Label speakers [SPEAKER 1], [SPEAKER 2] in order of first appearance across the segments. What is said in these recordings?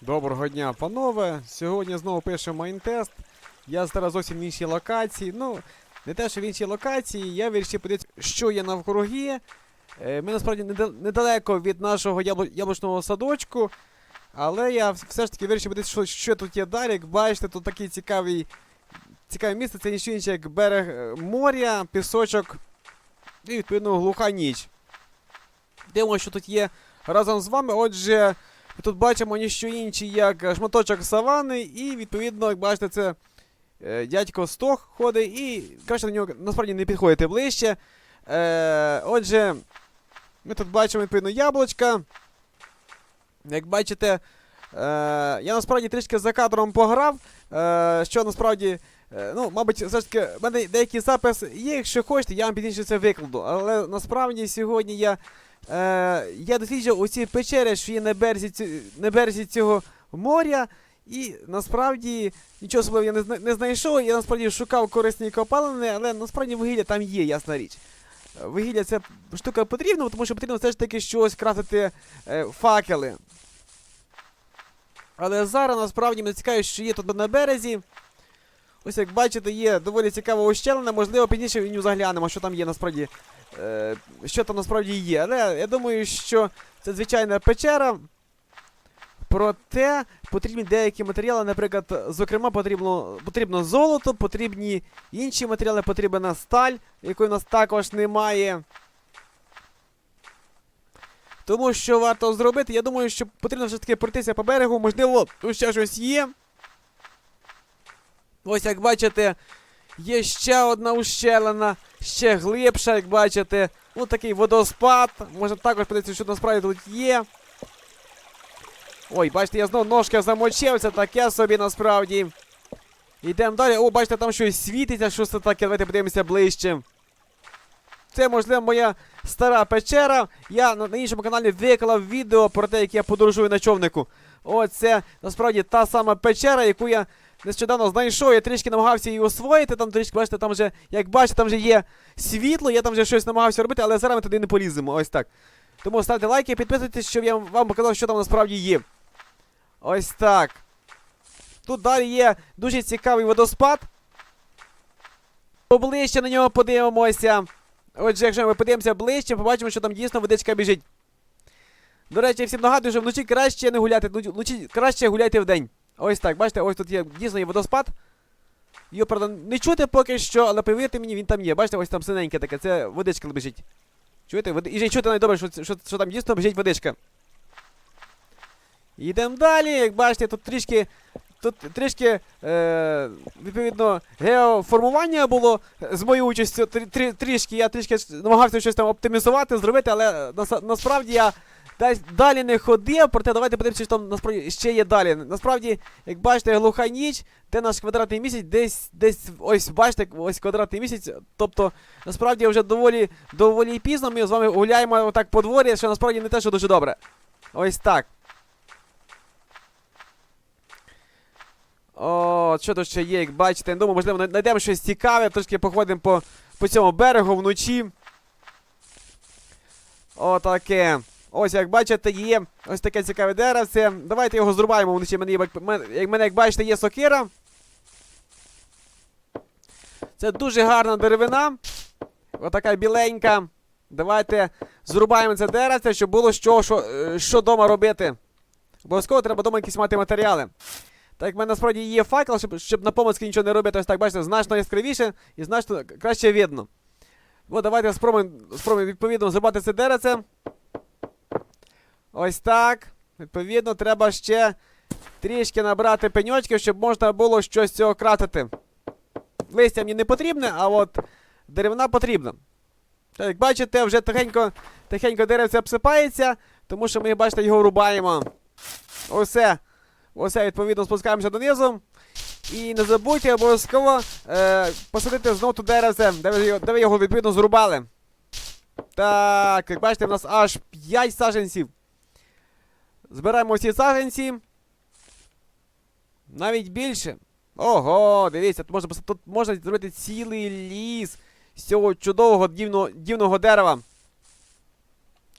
[SPEAKER 1] Доброго дня, панове. Сьогодні знову пишемо майнтест. Я зараз зовсім в іншій локації. Ну, не те, що в іншій локації, я вирішив подивитися, що є навкруги. Е, Ми насправді недалеко від нашого яблучного садочку. Але я все ж таки вирішив подивитися, що, що тут є далі. Як бачите, тут такий цікавий, цікаве місце, це нічого інше, як берег е, моря, пісочок і відповідно глуха ніч. Дивимося, що тут є разом з вами. Отже, ми тут бачимо ніщо інше, як шматочок савани, і відповідно, як бачите, це е, дядько Стох ходить, і краще до нього насправді не підходити ближче. Е, отже, ми тут бачимо відповідно яблучка. Як бачите, е, я насправді трішки за кадром пограв, е, що насправді. е, Ну, мабуть, все ж таки, в мене деякий запис є, якщо хочете, я вам пізніше це викладу. Але насправді сьогодні я Е, я досліджував оці печери, що є на березі, ці- на березі цього моря, і насправді нічого особливого я не, не знайшов. Я насправді шукав корисні копалини, але насправді вугілля там є, ясна річ. Вугілля це штука потрібна, тому що потрібно все ж таки щось крафтити е, факели. Але зараз насправді мене цікавить, що є тут на березі. Ось як бачите, є доволі цікава ущелина, можливо, пізніше в нього заглянемо, що там є насправді що там насправді є. Але я думаю, що це звичайна печера. Проте потрібні деякі матеріали, наприклад, зокрема, потрібно, потрібно золото, потрібні інші матеріали, потрібна сталь, якої у нас також немає. Тому що варто зробити, я думаю, що потрібно все ж таки пройтися по берегу, можливо, тут ще щось є. Ось як бачите, є ще одна ущелина, ще глибша, як бачите. Ну, такий водоспад. Можна також подивитися, що насправді тут є. Ой, бачите, я знову ножки замочив, це таке собі насправді. Йдемо далі. О, бачите, там щось світиться, що це таке. Давайте подивимося ближче. Це, можливо, моя стара печера. Я на, іншому каналі виклав відео про те, як я подорожую на човнику. О, це насправді та сама печера, яку я нещодавно знайшов. Я трішки намагався її освоїти. Там трішки, бачите, там вже, як бачите, там вже є світло, я там вже щось намагався робити, але зараз ми туди не поліземо. Ось так. Тому ставте лайки, підписуйтесь, щоб я вам показав, що там насправді є. Ось так. Тут далі є дуже цікавий водоспад. Поближче на нього подивимося. Отже, якщо ми подивимося ближче, побачимо, що там дійсно водичка біжить. До речі, всім нагадую, що вночі краще не гуляти, вночі краще гуляйте вдень. Ось так, бачите, ось тут є дійсно є водоспад. Його, правда, не чути поки що, але повірте мені, він там є. Бачите, ось там синеньке таке, це водичка біжить. Чуєте? І й чути найдобре, що, що, що там дійсно біжить водичка. Йдемо далі, як бачите, тут трішки. Тут трішки, е, відповідно, геоформування було з моєю участю. Трі- трі- трішки, я трішки намагався щось там оптимізувати, зробити, але нас, насправді я далі не ходив, проте давайте подивимося, що там насправді ще є далі. Насправді, як бачите, глуха ніч, де наш квадратний місяць, десь, десь, ось бачите, ось квадратний місяць. Тобто, насправді вже доволі, доволі пізно ми з вами гуляємо отак по дворі, що насправді не те, що дуже добре. Ось так. О, що тут ще є, як бачите, думаю, можливо, знайдемо щось цікаве, трошки походимо по, по цьому берегу вночі. Отаке. Ось, як бачите, є ось таке цікаве деревце. Давайте його зрубаємо вночі. Мене, є- як мене, як бачите, є сокира. Це дуже гарна деревина. Отака біленька. Давайте зрубаємо це деревце, щоб було що, що, е, що дома робити. Обов'язково треба дома якісь мати матеріали. Так як в мене насправді є факел, щоб, щоб на помацки нічого не робити, ось так, бачите, значно яскравіше і значно краще видно. От давайте спробуємо, спробуємо відповідно зрубати це деревце. Ось так. Відповідно, треба ще трішки набрати пеньочків, щоб можна було щось цього кратити. Листя мені не потрібне, а от деревина потрібна. Так, як бачите, вже тихенько, тихенько деревце обсипається, тому що ми, бачите, його рубаємо. Усе. Усе, відповідно, спускаємося донизу. І не забудьте обов'язково е, посадити знову ту деревце, де ви, його- де ви його відповідно зрубали. Так, як бачите, в нас аж 5 саженців. Збираємо всі саженці. Навіть більше. Ого, дивіться, тут можна, тут можна зробити цілий ліс з цього чудового дивного, дивного дерева.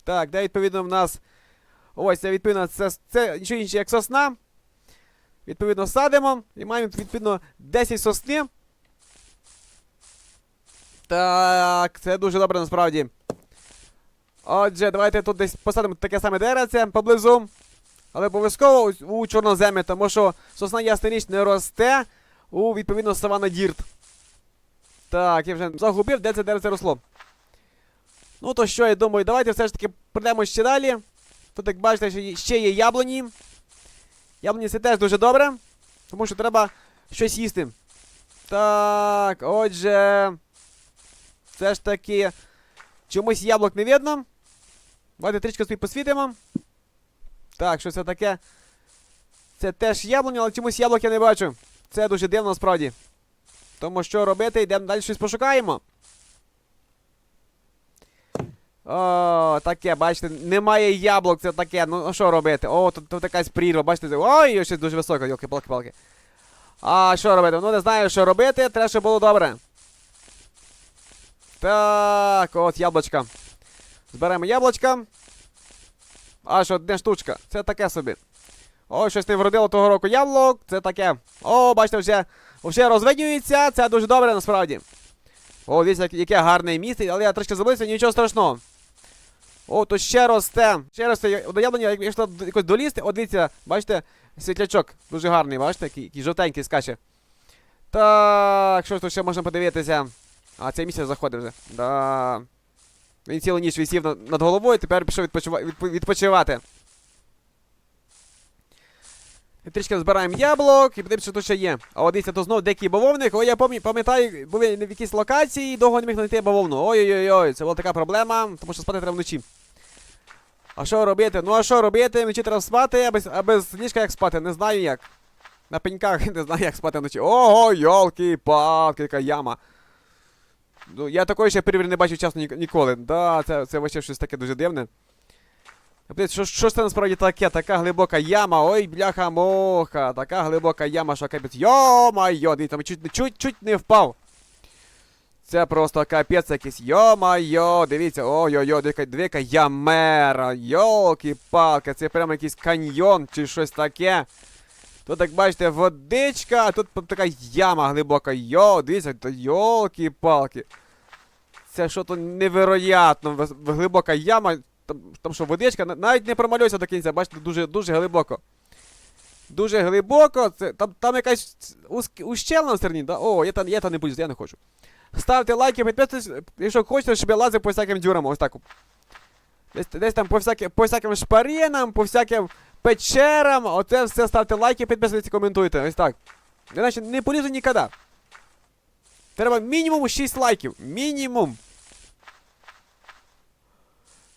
[SPEAKER 1] Так, де відповідно в нас. Ось, це відповідно, це, це нічого інше, як сосна. Відповідно, садимо і маємо відповідно 10 сосни. Так, це дуже добре насправді. Отже, давайте тут десь посадимо таке саме деревце поблизу. Але обов'язково у- чорноземі, тому що сосна ясна не росте у відповідно савана дірт. Так, я вже загубив, де це деревце росло. Ну то що, я думаю, давайте все ж таки прийдемо ще далі. Тут, як бачите, ще є яблуні. Яблуні це теж дуже добре, тому що треба щось їсти. Так, отже. Все ж таки. Чомусь яблук не видно. Давайте трішки собі посвітимо. Так, що це таке? Це теж яблуня, але чомусь яблук я не бачу. Це дуже дивно насправді. Тому що робити, йдемо далі щось пошукаємо. О, таке, бачите, немає яблук, це таке. Ну що робити? О, тут, тут якась прірва, бачите, ой, щось дуже високе, йолки палки палки А що робити? Ну не знаю, що робити, треба, щоб було добре. Так, от яблучка. Зберемо яблучка. Аж одне штучка. Це таке собі. О, щось не вродило того року яблук. Це таке. О, бачите, вже, вже розвиднюється. Це дуже добре насправді. О, дивіться, яке- гарне місце, але я трошки забився, нічого страшного. О, тут ще росте. Ще росте. До яблуня, як- якщо якось долізти, от дивіться, бачите, світлячок. Дуже гарний, бачите, який, який жовтенький скаче. Так, що ж тут ще можна подивитися? А, цей місяць заходить вже. Да. Він цілу ніч висів над, головою, тепер пішов відпочива... відпочивати. І трішки збираємо яблук і подивимося, що тут ще є. А от дивіться, то знов дикий бавовник. Ой, я пам'ятаю, були в якійсь локації і довго не міг знайти бавовну. Ой-ой-ой, це була така проблема, тому що спати треба вночі. А що робити? Ну а що робити? Вночі треба спати, а без, а без ліжка як спати? Не знаю як. На пеньках не знаю, як спати вночі. Ого, йолки-палки, яка яма. Ну, я такої ще перевір не бачив ні- ніколи. Да, це, це вообще щось таке дуже дивне. Що, що ж це насправді таке? Така глибока яма, ой, бляха-моха, така глибока яма, що капець. Йо-майо, дивіться, чуть, чуть, чуть не впав. Це просто капець якийсь. Йо-майо, дивіться, ой-ой-ой, дивіться, дивіться, ямера, йолки-палки, це прямо якийсь каньйон чи щось таке. Тут, як бачите, водичка, а тут така яма глибока. Йо, дивіться, то йолки-палки. Це що то невероятно глибока яма. Там, там що водичка навіть не промалюється до кінця, бачите, дуже, дуже глибоко. Дуже глибоко. Це, там, там якась ущелина в стороні, да? О, я там, я там не буду, я не хочу. Ставте лайки, підписуйтесь, якщо хочете, щоб я лазив по всяким дюрам, ось так. Десь, десь там по, всяки, по всяким шпаринам, по всяким печерам, оце все ставте лайки, підписуйтесь, коментуйте. Ось так. Іначе не полізу ніколи. Треба мінімум 6 лайків. Мінімум.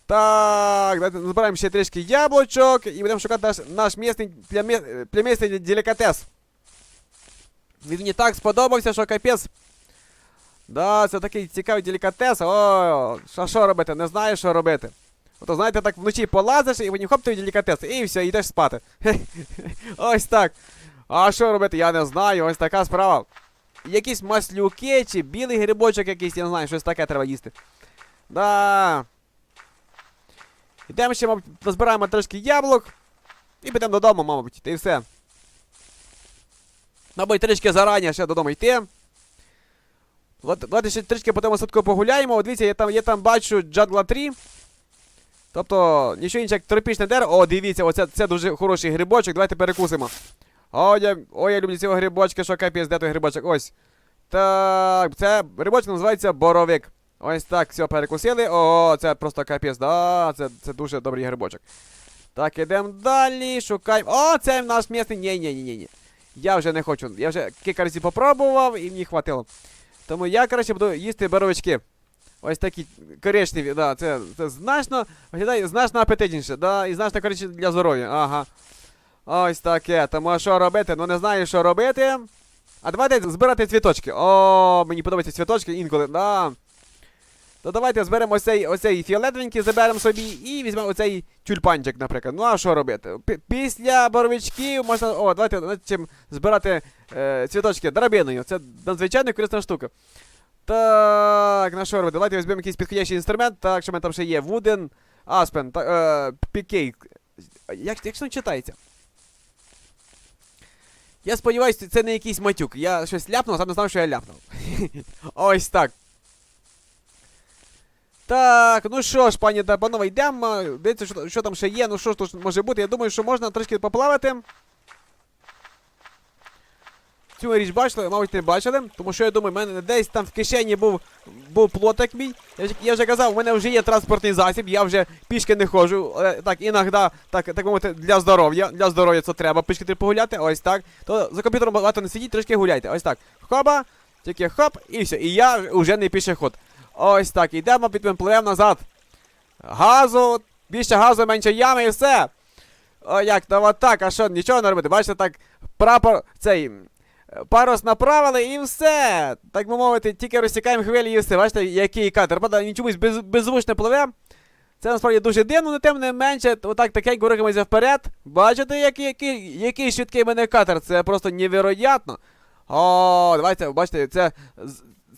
[SPEAKER 1] Так, давайте збираємо ще трішки яблучок і будемо шукати наш, наш місний племі- племісний делікатес. Він мені так сподобався, що капець. Да, це такий цікавий делікатес. О, що, що робити? Не знаю, що робити. Ото знаєте, так вночі полазиш і мені хоп той делікатес, і все, йдеш спати. Ось так. А що робити? Я не знаю, ось така справа. Якісь маслюки чи білий грибочок якийсь, я не знаю, щось таке треба їсти. Да. Йдемо ще, мабуть, назбираємо трошки яблук. І підемо додому, мабуть, та і все. Мабуть, трішки зарані ще додому йти. Давайте ще трішки по садку погуляємо. От дивіться, я там, я там бачу джадла 3. Тобто, нічого інше, як тропічне дерево. О, дивіться, оце це дуже хороший грибочок. Давайте перекусимо. О, я, о, я люблю цього грибочка, що капець, де той грибочок? Ось. Так, це грибочок називається боровик. Ось так, все, перекусили. О, це просто капець, да, це, це дуже добрий грибочок. Так, ідемо далі, шукаємо. О, це наш місний. Ні, ні, ні, ні, ні. Я вже не хочу. Я вже кілька разів попробував і мені хватило. Тому я, коротше, буду їсти боровички. Ось такі коричневі, да, це, це значно, виглядає значно апетитніше, да, і значно коротше для здоров'я. Ага. Ось таке. Тому а що робити? Ну не знаю, що робити. А давайте збирати цвіточки. О, мені подобаються цвіточки інколи, да. То давайте зберемо оцей, оцей фіолетовенький, заберемо собі і візьмемо оцей тюльпанчик, наприклад. Ну а що робити? Пі- Після боровичків можна. О, давайте чим збирати е, цвіточки драбиною. Це надзвичайно корисна штука. Так, на що робити? Давайте візьмемо якийсь підходящий інструмент. Так, що в мене там ще є? Wooden, Aspen, та, е, Picake. Як, як це читається? Я сподіваюся, це не якийсь матюк. Я щось ляпнув, а сам не знав, що я ляпнув. Ось так. Так, ну що ж, пані та панове, йдемо. Дивіться, що, що там ще є, ну що ж тут може бути. Я думаю, що можна трошки поплавати. Цю річ бачили, мабуть, не бачили, тому що я думаю, в мене десь там в кишені був, був плотик мій. Я, я вже казав, у мене вже є транспортний засіб, я вже пішки не ходжу. але Так, іноді, так, так мовити, для здоров'я. Для здоров'я це треба пішки погуляти, ось так. То за комп'ютером багато не сидіть, трошки гуляйте. Ось так. Хоба, тільки хоп, і все. І я вже не пішоход. Ось так, йдемо, підпливемо назад. Газу, більше газу, менше ями і все. О, як, то от так, а що, нічого не робити? Бачите, так, прапор, цей, парус направили і все. Так би мовити, тільки розсікаємо хвилі і все. Бачите, який катер. Правда, він чомусь без, беззвучно пливе. Це насправді дуже дивно, але тим не менше, отак таке рухаємося вперед. Бачите, який, який, який швидкий мене катер? Це просто невероятно. О, давайте, бачите, це,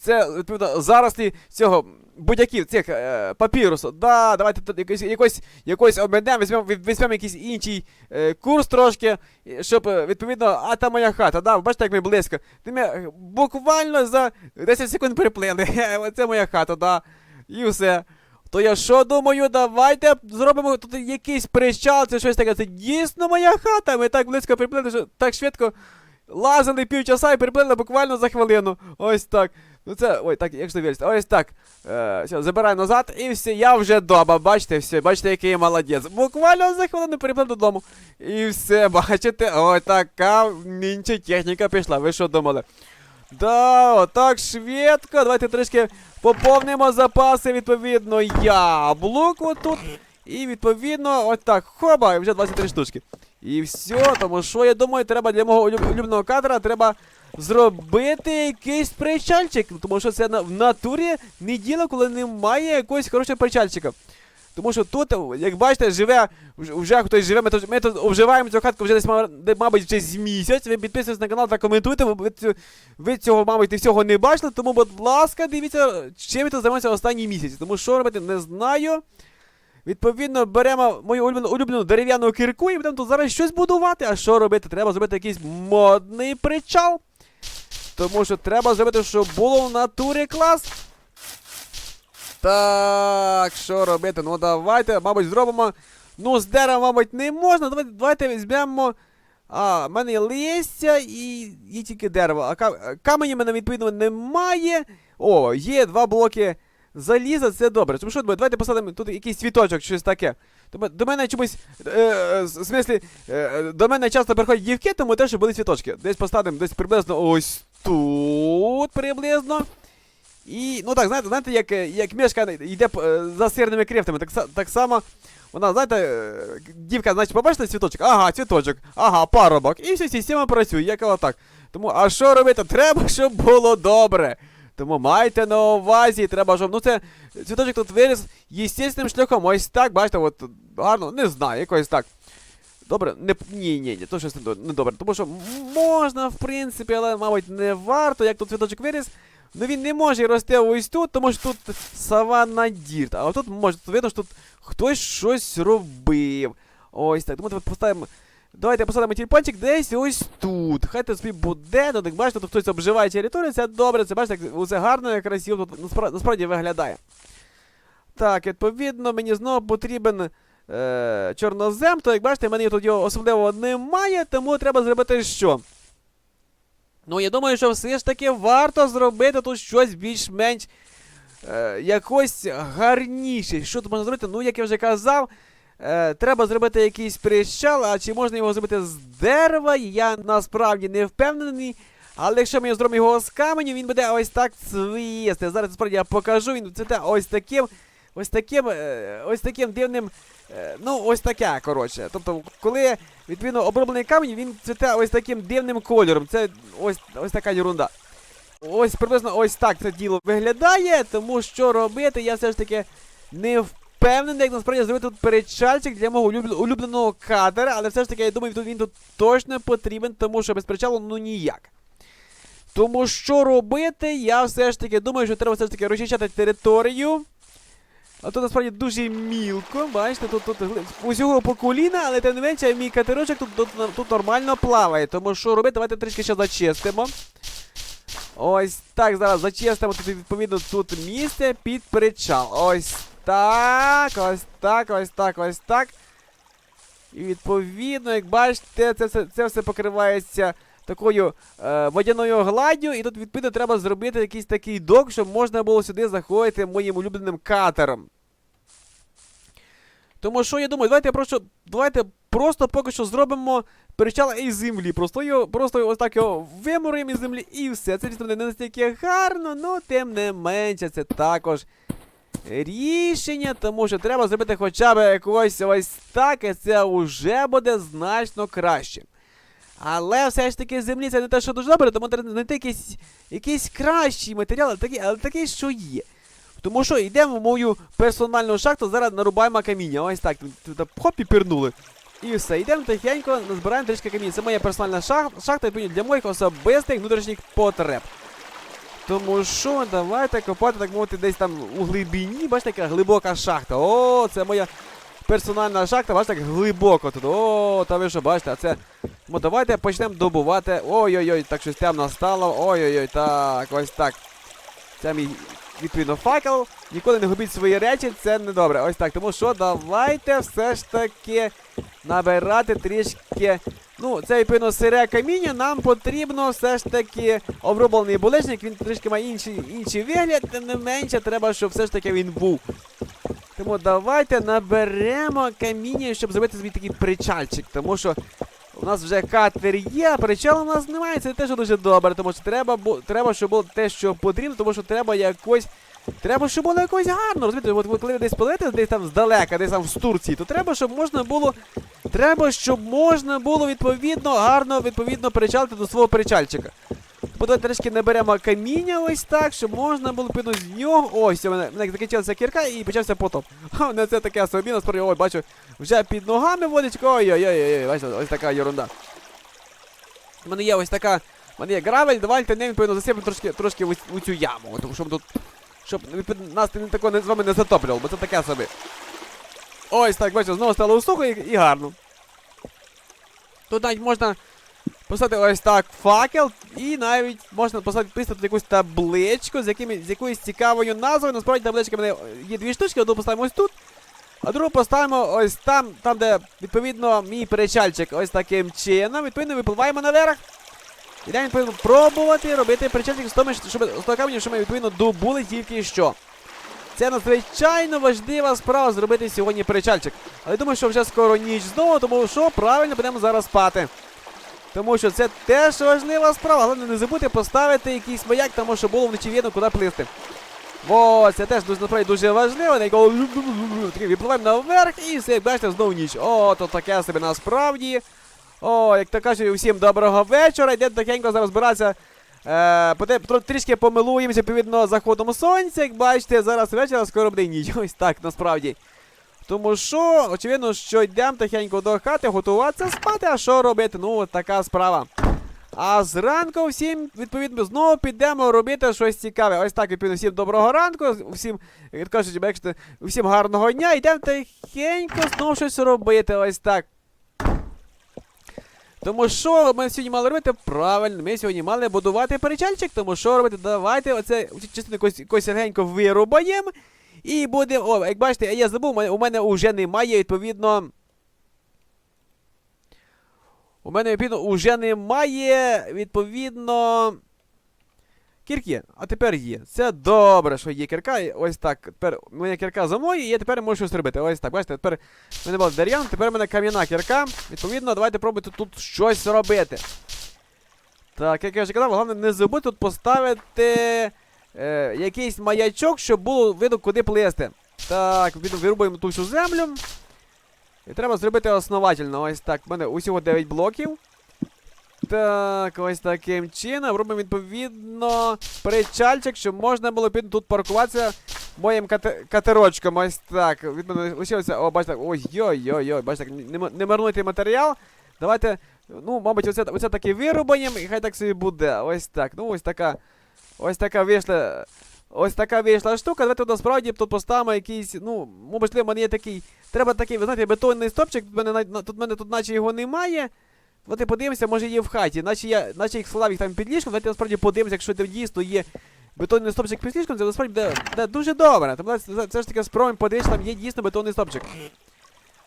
[SPEAKER 1] це відповідно, зарослі цього будь-яких цих е, папірусу. Да, давайте тут якось, якось, якось обмінемо, візьмемо, візьмемо якийсь інший е, курс трошки, щоб, е, відповідно, а та моя хата, да, бачите, як ми близько. Ти ми е, буквально за 10 секунд приплили. Оце моя хата, да. І все. То я що думаю, давайте зробимо тут якийсь причал, це щось таке. Це дійсно моя хата. Ми так близько приплили, що так швидко лазили півчаса і приплили буквально за хвилину. Ось так. Ну це. Ой, так, як ж вірити. Ось так. Е, все, забираю назад і все, я вже дома. Бачите, все, бачите, який я молодець. Буквально за хвилину приплив додому. І все, бачите, ой, така нінча техніка пішла. Ви що думали? Да, отак швидко. Давайте трішки поповнимо запаси, відповідно, яблук отут. І відповідно, ось так, хоба, і вже 23 штучки. І все, тому що я думаю, треба для мого улюб- улюбленого кадра треба зробити якийсь причальчик. Тому що це в натурі не діло, коли немає якогось хорошого причальчика. Тому що тут, як бачите, живе, вже, хтось живе, ми тут, ми тут обживаємо цю хатку вже десь, мабуть, вже з місяць. Ви підписуйтесь на канал та коментуйте, ви, ви цього, мабуть, всього не бачили, тому, будь ласка, дивіться, чим ви тут займаєтеся останній місяць. Тому що робити, не знаю. Відповідно, беремо мою улюблену, улюблену дерев'яну кірку і будемо тут зараз щось будувати. А що робити? Треба зробити якийсь модний причал. Тому що треба зробити, щоб було в натурі клас. Так, що робити? Ну давайте, мабуть, зробимо. Ну, з дерева, мабуть, не можна. Давайте, давайте візьмемо. А, в мене є листя і, і тільки дерево. А ка- камені в мене відповідно немає. О, є два блоки заліза, це добре. Тому що давайте посадимо тут якийсь цвіточок, щось таке. До, мене чомусь. Е, е, в смислі, е, до мене часто приходять дівки, тому теж були цвіточки. Десь поставимо десь приблизно ось тут приблизно. І, ну так, знаєте, знаєте, як, е, як мішка йде е, за сирними крифтами, так, так само. Вона, знаєте, е, дівка, значить, побачите цвіточок? Ага, цвіточок, ага, парубок. І все, система працює, як отак. Тому, а що робити? Треба, щоб було добре. Тому майте на увазі, треба, щоб. Ну це цвіточок тут виріс естественним шляхом. Ось так, бачите, от гарно, не знаю, якось так. Добре, не ні, ні, ні, то щось не, добре. Тому що можна, в принципі, але, мабуть, не варто, як тут цвіточок виріс. Ну він не може рости ось тут, тому що тут саванна дірт. А отут може, тут видно, що тут хтось щось робив. Ось так. Тому давайте поставимо. Давайте посадимо тюльпанчик десь ось тут. Хай це собі буде, тут, як бачите, тут хтось обживає територію, це добре, це бачите, як усе гарно і красиво тут насправді виглядає. Так, відповідно, мені знову потрібен е, чорнозем, то як бачите, в мене тут його особливо немає, тому треба зробити що? Ну, я думаю, що все ж таки варто зробити тут щось більш-менш е, якось гарніше. Що тут можна зробити? Ну, як я вже казав, е, треба зробити якийсь прищал, а чи можна його зробити з дерева, я насправді не впевнений. Але якщо ми зробимо його з каменю, він буде ось так цвісти. Зараз насправді я покажу, він цвіте ось таким. Ось таким, е, ось таким дивним. е, Ну, ось таке, коротше. Тобто, коли відповідно оброблений камінь, він цвіте ось таким дивним кольором. Це ось, ось така ерунда. Ось приблизно ось так це діло виглядає, тому що робити я все ж таки не впевнений, як насправді зробити тут перечальчик для мого улюбленого кадра, але все ж таки я думаю, він тут точно потрібен, тому що без причалу ну ніяк. Тому що робити, я все ж таки думаю, що треба все ж таки розчищати територію. А тут насправді дуже мілко, бачите, тут, тут усього по коліна, але тим не менше мій катерочок тут, тут, тут нормально плаває. Тому що робити, давайте трішки ще зачистимо. Ось так, зараз зачистимо тут відповідно тут місце під причал. Ось так, ось так, ось так, ось так. І відповідно, як бачите, це все, це все покривається такою е, водяною гладдю, і тут відповідно треба зробити якийсь такий док, щоб можна було сюди заходити моїм улюбленим катером. Тому що я думаю, давайте просто, давайте просто поки що зробимо причал із землі. Просто його, просто ось так його вимуруємо із землі і все. Це дійсно не настільки гарно, але тим не менше, це також рішення, тому що треба зробити хоча б якось ось так, і це вже буде значно краще. Але все ж таки землі це не те, що дуже добре, тому треба знайти якийсь, якийсь кращий матеріал, такий, але такий, що є. Тому що йдемо в мою персональну шахту, зараз нарубаємо каміння. Ось так. Хоп і пірнули. І все, йдемо тихенько, назбираємо трішки каміння. Це моя персональна шах- шахта для моїх особистих внутрішніх потреб. Тому що давайте копати, так мовити, десь там у глибині, бачите, яка глибока шахта. О, це моя персональна шахта, бачите, так глибоко тут. О, та ви що, бачите, а це. Ну давайте почнемо добувати. Ой-ой-ой, так щось темно стало. Ой-ой-ой, так, ось так. Це мій відповідно факел. Ніколи не губіть свої речі, це не добре. Ось так. Тому що давайте все ж таки набирати трішки. Ну, це відповідно сире каміння. Нам потрібно все ж таки оброблений булежник. Він трішки має інший, інший вигляд, тим не менше, треба, щоб все ж таки він був. Тому давайте наберемо каміння, щоб зробити собі такий причальчик. Тому що у нас вже катер є, а причалу у нас немає. Це теж дуже добре, тому що треба, треба, щоб було те, що потрібно, тому що треба якось. Треба, щоб було якось гарно. Розумієте, от, коли ви десь пливете, десь там здалека, десь там з Турції, то треба, щоб можна було. Треба, щоб можна було відповідно гарно відповідно причалити до свого причальчика. Давайте трішки наберемо каміння ось так, щоб можна було відповідно з нього. Ось, у мене, мене закінчилася кірка і почався потоп. А не це таке собі, насправді, ой, бачу, вже під ногами водичка. Ой-ой-ой, бачите, ось така ерунда. У мене є ось така. У мене є гравель, давайте ним відповідно засипемо трошки, трошки в, цю яму, тому що тут. Щоб нас не тако не, з вами не затоплювало, бо це таке собі. Ось так, бачите, знову стало сухо і, і гарно. Тут навіть можна поставити ось так факел, і навіть можна поставити тут якусь табличку з, якими, з якоюсь цікавою назвою. Насправді таблички в мене є дві штучки, одну поставимо ось тут, а другу поставимо ось там, там, де відповідно мій перечальчик ось таким чином. Відповідно, випливаємо наверх. Ідемо відповідно пробувати робити причальчик з тому, щоб з того каменю, що ми відповідно добули тільки що. Це надзвичайно важлива справа зробити сьогодні причальчик. Але думаю, що вже скоро ніч знову, тому що правильно будемо зараз спати. Тому що це теж важлива справа. Головне не забудьте поставити якийсь маяк, тому що було вночі видно, куди плисти. Ось, це теж дуже насправді дуже важливо. На якого такий випливаємо наверх і все, як бачите, знову ніч. О, то таке собі насправді. О, як то кажуть, усім доброго вечора. Йдемо тихенько зараз збиратися. Е, трішки помилуємося відповідно заходом сонця. Як бачите, зараз вечора скоро буде ніч. Ось так насправді. Тому що, очевидно, що йдемо тихенько до хати, готуватися спати, а що робити? Ну, така справа. А зранку всім, відповідно, знову підемо робити щось цікаве. Ось так, відповідно, всім доброго ранку, всім, як кажуть, бачите, всім гарного дня. Йдемо тихенько знову щось робити. Ось так. Тому що ми сьогодні мали робити правильно, ми сьогодні мали будувати перечальчик, тому що робити, давайте оце частину якось легенько вирубаємо. І будемо. О, як бачите, я забув, у мене- вже немає, відповідно. У мене, відповідно, уже немає, відповідно. Кірки, а тепер є. Це добре, що є кірка. Ось так. Тепер у мене кірка за мною, і я тепер можу щось робити. Ось так. Бачите, тепер в мене була дерев'яна, тепер у мене кам'яна кірка. Відповідно, давайте пробуйте тут щось робити. Так, як я вже казав, головне не забудьте тут поставити е, якийсь маячок, щоб було видно, куди плисти. Так, вирубуємо ту всю землю. І треба зробити основательно. Ось так. У мене усього 9 блоків. Так, ось таким чином. Робимо відповідно причальчик, щоб можна було під тут паркуватися моїм кате- катерочком. Ось так. Відповідно, лишилося. О, бачите, ой-ой-ой-ой, бачите, не, не марнуйте матеріал. Давайте. Ну, мабуть, оце, оце таки вирубаємо, і хай так собі буде. Ось так. Ну, ось така. Ось така вийшла Ось така вийшла штука. Давайте насправді тут поставимо якийсь, ну, можливо, в мене є такий. Треба такий, ви знаєте, бетонний стопчик, тут мене, тут мене тут наче його немає. Давайте подивимося, може є в хаті. Наче я, наче їх склав їх там під ліжком, давайте насправді подивимося, якщо це дійсно є бетонний стопчик під ліжком, це насправді буде, буде дуже добре. Тому це ж таки спробуємо подивитися, там є дійсно бетонний стопчик.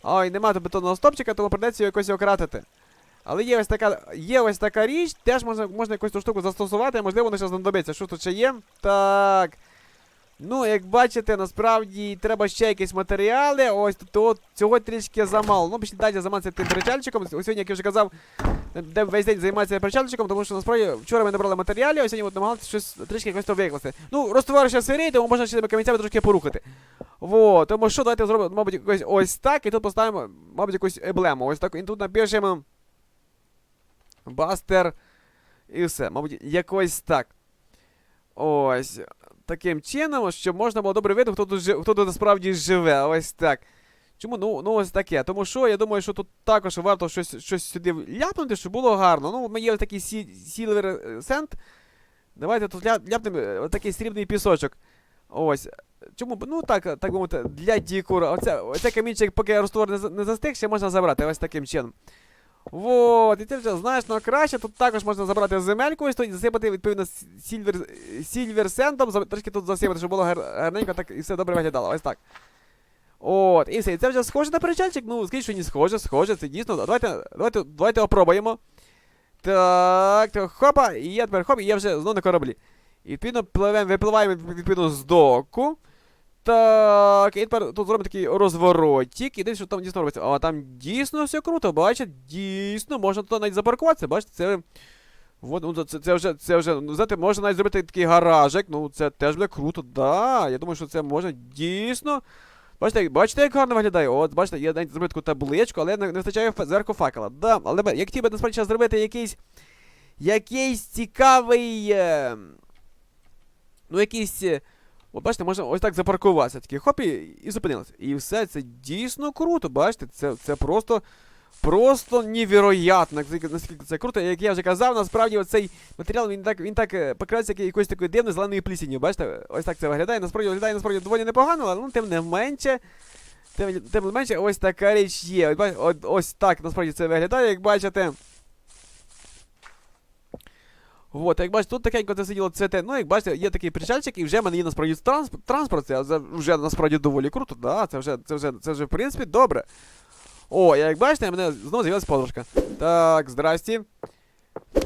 [SPEAKER 1] Ой, нема тут бетонного стопчика, тому придеться його якось ократити. Але є ось така, є ось така річ, теж можна, можна якусь ту штуку застосувати, можливо, вона ще знадобиться. Що тут ще є? Так. Ну, як бачите, насправді треба ще якісь матеріали. Ось тут от, цього трішки замало. Ну, пішли далі займатися тим причальчиком. Ось Сьогодні, як я вже казав, де весь день займатися причальчиком, тому що насправді вчора ми набрали матеріалів, а сьогодні от намагалися щось трішки якось то викласти. Ну, розтовар ще тому можна ще камінцями трошки порухати. Вот, тому що давайте зробимо, мабуть, якось ось так, і тут поставимо, мабуть, якусь еблему. Ось так, і тут напишемо. Бастер. І все, мабуть, якось так. Ось. Таким чином, щоб можна було добре видно, хто тут, жи- хто тут насправді живе. Ось так. Чому? Ну, ну ось таке. Тому що я думаю, що тут також варто щось, щось сюди ляпнути, щоб було гарно. Ну, ми є ось такий сі, Sand. Давайте тут ля, ляпнемо е, такий срібний пісочок. Ось. Чому? Ну так, так би мовити, для декора. Оце, оце камінчик, поки розтвор не, не застиг, ще можна забрати ось таким чином. Вот, і ти вже знаєш, ну краще тут також можна забрати земельку ось тут засипати відповідно сільвер, сільвер сендом, трошки тут засипати, щоб було гар- гарненько так і все добре виглядало. Ось так. От, і все, і це вже схоже на причальчик, ну скажіть, що не схоже, схоже, це дійсно. Давайте, давайте, давайте опробуємо. Так, так, хопа, і я тепер хоп, і я вже знову на кораблі. І відповідно пливемо, випливаємо відповідно з доку. Так, і тепер тут зробимо такий розворотик, і дивіться, що там дійсно робиться. А там дійсно все круто, бачите, дійсно, можна тут навіть запаркуватися, бачите, це. Вот, ну, це, це вже, це вже, ну, знаєте, можна навіть зробити такий гаражик, ну це теж буде круто, да. Я думаю, що це можна дійсно. Бачите, як- бачите, як гарно виглядає? От, бачите, я навіть зробив таку табличку, але не, не вистачає зверху факела. Да, але би- я хотів би насправді зараз зробити якийсь. Якийсь цікавий. Е, ну, якийсь. От бачите, можна ось так запаркуватися. Такий хоп і, і зупинилося. І все, це дійсно круто, бачите, це, це просто. Просто невероятно, наскільки- це круто. Як я вже казав, насправді оцей матеріал він так він так е, покривається як- якоюсь такою дивною зеленою плісінню. Бачите, ось так це виглядає. Насправді виглядає насправді доволі непогано, але ну, тим не менше. Тим, тим не менше, ось така річ є. От, ось так насправді це виглядає, як бачите. Вот, як бачите, тут такенько це сиділо цвете. Ну, як бачите, є такий причальчик, і вже в мене є насправді транспорт, транспорт це вже- насправді доволі круто, да, це вже, це вже, це вже в принципі добре. О, як бачите, мене знову з'явилася подружка. Так, здрасті.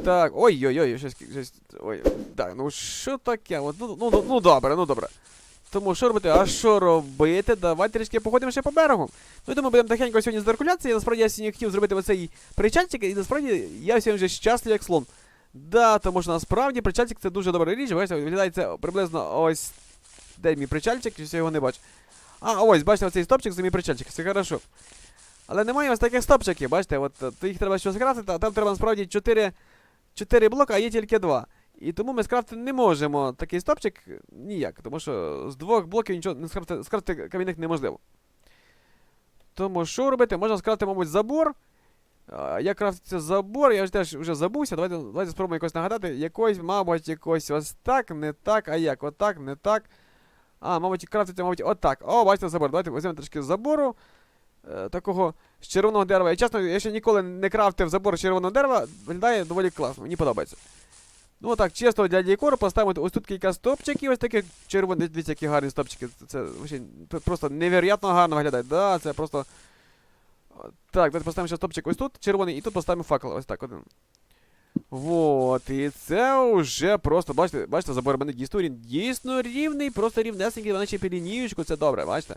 [SPEAKER 1] Так, ой-ой-ой, щось, щось, ой, так, ну що таке? От, ну, ну, ну, ну добре, ну добре. Тому що робити? А що робити? Давайте трішки походимо ще по берегу. Ну, я думаю, будемо тихенько сьогодні здиркулятися. Я насправді я сьогодні хотів зробити оцей причальчик, і насправді я сьогодні вже щасливий як слон. Да, тому що насправді причальчик це дуже добра річ. Бачите, виглядає це приблизно ось. Де мій причальчик, я його не бачу. А, ось, бачите, оцей стопчик це мій причальчик, все хорошо. Але немає ось таких стопчиків, бачите, от е, їх треба щось скрафтити, а там треба насправді 4, 4 блока, а є тільки 2. І тому ми скрафтити не можемо такий стопчик ніяк, тому що з двох блоків нічого не скрафтити, скрафтити камінних неможливо. Тому що робити? Можна скрафтити, мабуть, забор. Як крафтиться забор, я ж теж вже забувся. Давайте, давайте спробуємо якось нагадати. Якось, мабуть, якось ось так, не так, а як? Отак, не так. А, мабуть, крафтиться, мабуть, отак. О, бачите забор. Давайте візьмемо трішки забору. Е, такого з червоного дерева. І чесно, я ще ніколи не крафтив забор з червоного дерева. Виглядає доволі класно, мені подобається. Ну так, чисто для декору поставимо ось тут кілька стопчиків, ось таких червоних, дивіться, які гарні стопчики. Це, це просто невероятно гарно виглядає. Да, це просто. Так, давайте поставимо ще стопчик ось тут, червоний, і тут поставимо факел. Ось так один. Вот, і це вже просто, бачите, бачите, забор мене дійсно, рів- дійсно рівний, просто рівнесенький, вона ще лінієчку, це добре, бачите.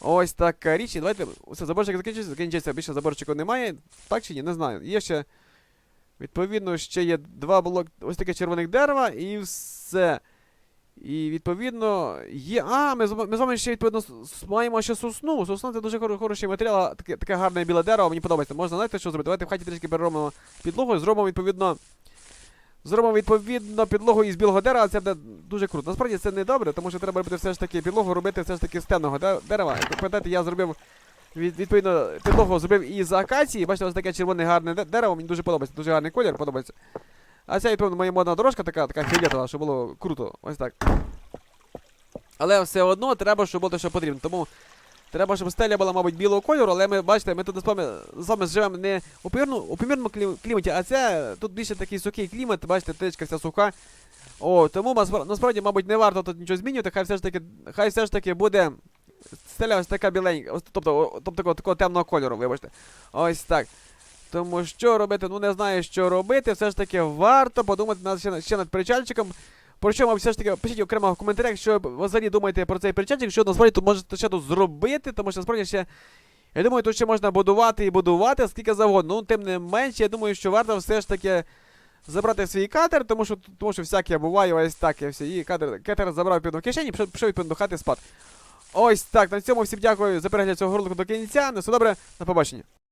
[SPEAKER 1] Ось така річ. Давайте. Все, заборчик закінчився, закінчився, більше заборчику немає. Так чи ні? Не знаю. Є ще. Відповідно, ще є два блоки ось таке червоних дерева і все. І відповідно є. А, ми, ми з вами ще відповідно маємо ще сосну. Сосна це дуже хоро- хороший матеріал, таке, таке гарне біле дерево, мені подобається. Можна знаєте, що зробити? Давайте в хаті трішки переробимо підлогу зробимо відповідно. Зробимо відповідно підлогу із білого дерева, це буде дуже круто. Насправді це не добре, тому що треба робити все ж таки підлогу, робити все ж таки з темного дерева. Пам'ятаєте, я зробив від, відповідно підлогу зробив із акації. Бачите, ось таке червоне гарне дерево, мені дуже подобається, дуже гарний колір подобається. А ця відповідно моя модна дорожка така, така фіолетова, що було круто. Ось так. Але все одно треба, щоб було те, що потрібно. Тому треба, щоб стеля була, мабуть, білого кольору, але ми бачите, ми тут з вами, живемо не у помірному кліматі, а це тут більше такий сухий клімат, бачите, птичка вся суха. О, тому насправді, мабуть, не варто тут нічого змінювати, хай все ж таки, хай все ж таки буде стеля ось така біленька, тобто, тобто такого, такого темного кольору, вибачте. Ось так. Тому що робити, ну не знаю, що робити, все ж таки варто подумати над, ще, ще над причальчиком. Про що, мабуть, все ж таки пишіть окремо в коментарях, що ви взагалі думаєте про цей причальчик, що насправді тут можете ще тут зробити, тому що насправді ще. Я думаю, тут ще можна будувати і будувати скільки завгодно. Ну, тим не менше, я думаю, що варто все ж таки забрати свій катер, тому що, тому що всяке буває ось так. І все. І катер, катер забрав під кишені, пішов, пішов відповідно до хати спати. Ось так. На цьому всім дякую за перегляд цього ролику до кінця. На все добре, на побачення.